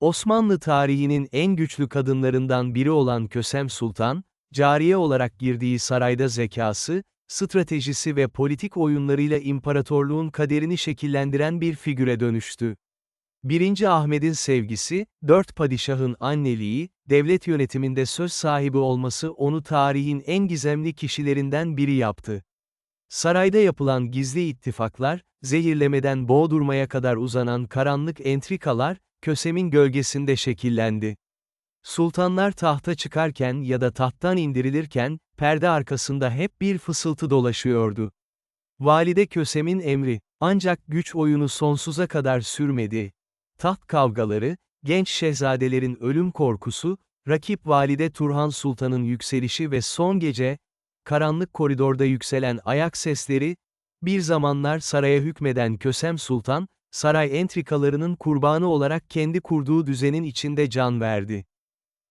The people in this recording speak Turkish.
Osmanlı tarihinin en güçlü kadınlarından biri olan Kösem Sultan, cariye olarak girdiği sarayda zekası, stratejisi ve politik oyunlarıyla imparatorluğun kaderini şekillendiren bir figüre dönüştü. 1. Ahmet'in sevgisi, dört padişahın anneliği, devlet yönetiminde söz sahibi olması onu tarihin en gizemli kişilerinden biri yaptı. Sarayda yapılan gizli ittifaklar, zehirlemeden boğdurmaya kadar uzanan karanlık entrikalar, Kösem'in gölgesinde şekillendi. Sultanlar tahta çıkarken ya da tahttan indirilirken, perde arkasında hep bir fısıltı dolaşıyordu. Valide Kösem'in emri, ancak güç oyunu sonsuza kadar sürmedi. Taht kavgaları, genç şehzadelerin ölüm korkusu, rakip valide Turhan Sultan'ın yükselişi ve son gece, karanlık koridorda yükselen ayak sesleri, bir zamanlar saraya hükmeden Kösem Sultan, saray entrikalarının kurbanı olarak kendi kurduğu düzenin içinde can verdi.